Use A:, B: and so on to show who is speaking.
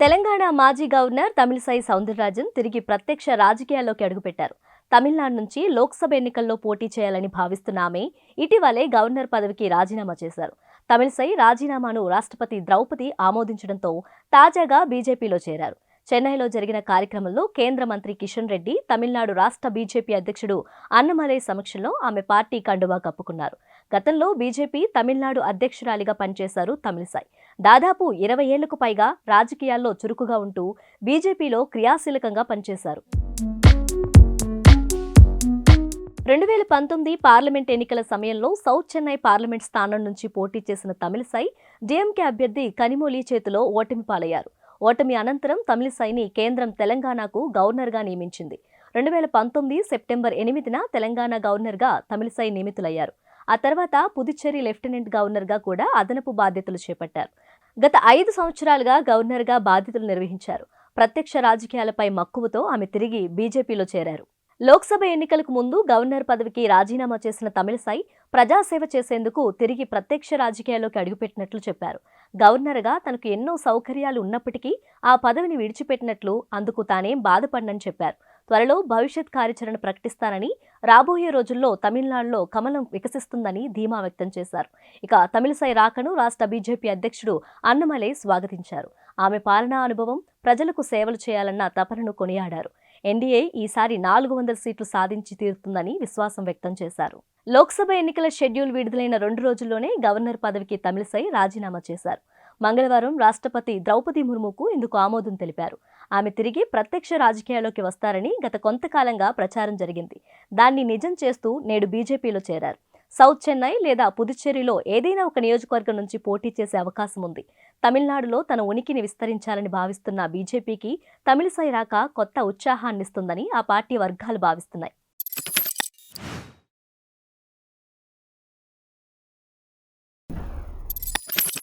A: తెలంగాణ మాజీ గవర్నర్ తమిళసై సౌందరరాజన్ తిరిగి ప్రత్యక్ష రాజకీయాల్లోకి అడుగుపెట్టారు. తమిళనాడు నుంచి లోక్సభ ఎన్నికల్లో పోటీ చేయాలని భావిస్తున్న ఆమె ఇటీవలే గవర్నర్ పదవికి రాజీనామా చేశారు. తమిళసై రాజీనామాను రాష్ట్రపతి ద్రౌపది ఆమోదించడంతో తాజాగా బీజేపీలో చేరారు. చెన్నైలో జరిగిన కార్యక్రమంలో కేంద్ర మంత్రి కిషన్ రెడ్డి తమిళనాడు రాష్ట్ర బీజేపీ అధ్యక్షుడు అన్నమలై సమక్షంలో ఆమె పార్టీ కండువా కప్పుకున్నారు. గతంలో బీజేపీ తమిళనాడు అధ్యక్షురాలిగా పనిచేశారు తమిళసాయి దాదాపు ఇరవై ఏళ్ళకు పైగా రాజకీయాల్లో చురుకుగా ఉంటూ బీజేపీలో క్రియాశీలకంగా పనిచేశారు. రెండు వేల పంతొమ్మిది పార్లమెంట్ ఎన్నికల సమయంలో సౌత్ చెన్నై పార్లమెంట్ స్థానం నుంచి పోటీ చేసిన తమిళిసై డీఎంకే అభ్యర్థి కనిమోలి చేతిలో ఓటమి పాలయ్యారు. ఓటమి అనంతరం తమిళిసైని కేంద్రం తెలంగాణకు గవర్నర్గా నియమించింది. రెండు వేల పంతొమ్మిది సెప్టెంబర్ ఎనిమిదిన తెలంగాణ గవర్నర్గా తమిళిసై నియమితులయ్యారు. ఆ తర్వాత పుదుచ్చేరి లెఫ్టినెంట్ గవర్నర్గా కూడా అదనపు బాధ్యతలు చేపట్టారు. గత ఐదు సంవత్సరాలుగా గవర్నర్గా బాధ్యతలు నిర్వహించారు. ప్రత్యక్ష రాజకీయాలపై మక్కువతో ఆమె తిరిగి బీజేపీలో చేరారు. లోక్సభ ఎన్నికలకు ముందు గవర్నర్ పదవికి రాజీనామా చేసిన తమిళసాయి ప్రజాసేవ చేసేందుకు తిరిగి ప్రత్యక్ష రాజకీయాల్లోకి అడుగుపెట్టినట్లు చెప్పారు. గవర్నర్గా తనకు ఎన్నో సౌకర్యాలు ఉన్నప్పటికీ ఆ పదవిని విడిచిపెట్టినట్లు అందుకు తానేం బాధపడనని చెప్పారు. త్వరలో భవిష్యత్ కార్యాచరణ ప్రకటిస్తానని రాబోయే రోజుల్లో తమిళనాడులో కమలం వికసిస్తుందని ధీమా వ్యక్తం చేశారు. ఇక తమిళసై రాకను రాష్ట్ర బీజేపీ అధ్యక్షుడు అన్నమలై స్వాగతించారు. ఆమె పాలనా అనుభవం ప్రజలకు సేవలు చేయాలన్న తపనను కొనియాడారు. ఎన్డీఏ ఈసారి నాలుగు వందల సీట్లు సాధించి తీరుతుందని విశ్వాసం వ్యక్తం చేశారు. లోక్సభ ఎన్నికల షెడ్యూల్ విడుదలైన రెండు రోజుల్లోనే గవర్నర్ పదవికి తమిళసై రాజీనామా చేశారు. మంగళవారం రాష్ట్రపతి ద్రౌపది ముర్ముకు ఇందుకు ఆమోదం తెలిపారు. ఆమె తిరిగి ప్రత్యక్ష రాజకీయాల్లోకి వస్తారని గత కొంతకాలంగా ప్రచారం జరిగింది. దాన్ని నిజం చేస్తూ నేడు బీజేపీలో చేరారు. సౌత్ చెన్నై లేదా పుదుచ్చేరిలో ఏదైనా ఒక నియోజకవర్గం నుంచి పోటీ చేసే అవకాశం ఉంది. తమిళనాడులో తన ఉనికిని విస్తరించాలని భావిస్తున్న బీజేపీకి తమిళసై రాక కొత్త ఉత్సాహాన్నిస్తుందని ఆ పార్టీ వర్గాలు భావిస్తున్నాయి.